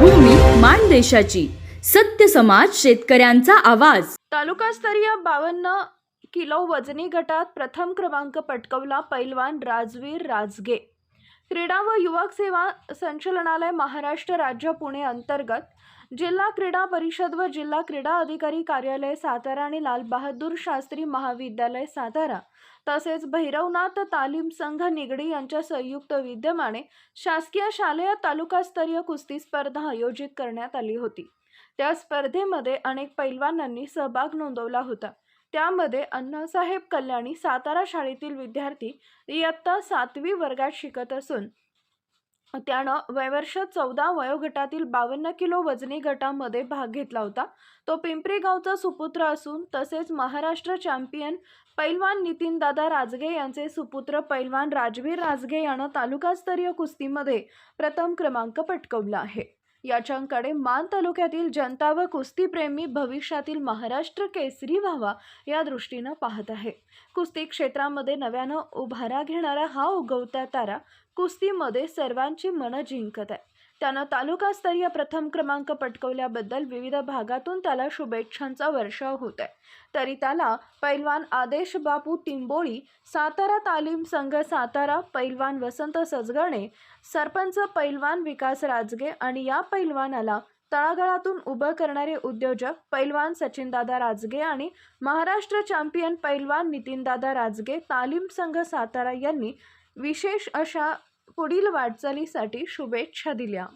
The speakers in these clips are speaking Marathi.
माणदेशाची सत्य समाज शेतकऱ्यांचा आवाज. तालुकास्तरीय बावन्न किलो वजनी गटात प्रथम क्रमांक पटकवला पैलवान राजवीर राजगे. क्रीडा व युवक सेवा संचलनालय महाराष्ट्र राज्य पुणे अंतर्गत जिल्हा क्रीडा परिषद व जिल्हा क्रीडा अधिकारी कार्यालय सातारा आणि लाल बहादूर शास्त्री महाविद्यालय सातारा तसेच भैरवनाथ तालीम संघ निगडी यांच्या संयुक्त विद्यमाने शासकीय शालेय तालुकास्तरीय कुस्ती स्पर्धा आयोजित करण्यात आली होती. त्या स्पर्धेमध्ये अनेक पैलवानांनी सहभाग नोंदवला होता. त्यामध्ये अण्णासाहेब कल्याणी सातारा शाळेतील विद्यार्थी इयत्ता सातवी वर्गात शिकत असून त्यानं वयवर्ष चौदा वयोगटातील बावन्न किलो वजनी गटामध्ये भाग घेतला होता. तो पिंपरी गावचा सुपुत्र असून तसेच महाराष्ट्र चॅम्पियन पैलवान नितीनदादा राजगे यांचे सुपुत्र पैलवान राजवीर राजगे यानं तालुकास्तरीय कुस्तीमध्ये प्रथम क्रमांक पटकवला आहे. याच्याकडे मान तालुक्यातील जनता व कुस्तीप्रेमी भविष्यातील महाराष्ट्र केसरी व्हावा या दृष्टीनं पाहत आहे. कुस्ती क्षेत्रामध्ये नव्यानं उभारा घेणारा हा उगवता तारा कुस्तीमध्ये सर्वांची मनं जिंकत आहे. त्यानं तालुकास्तरीय प्रथम क्रमांक पटकवल्याबद्दल विविध भागातून त्याला शुभेच्छांचा वर्षाव होत आहे तरी त्याला पैलवान आदेश बापू तिंबोळी सातारा तालीम संघ सातारा पैलवान वसंत सजगणे सरपंच पैलवान विकास राजगे आणि या पैलवानाला तळागाळातून उभं करणारे उद्योजक पैलवान सचिनदादा राजगे आणि महाराष्ट्र चॅम्पियन पैलवान नितीनदादा राजगे तालीम संघ सातारा यांनी विशेष अशा पुढील वाटचालीसाठी शुभेच्छा दिल्या.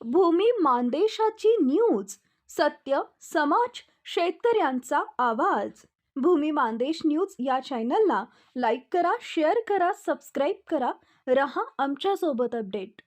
भूमी मानदेशाची न्यूज सत्य समाज शेतकऱ्यांचा आवाज. भूमी मानदेश न्यूज या चॅनलला लाईक करा शेअर करा सबस्क्राईब करा. रहा आमच्यासोबत अपडेट.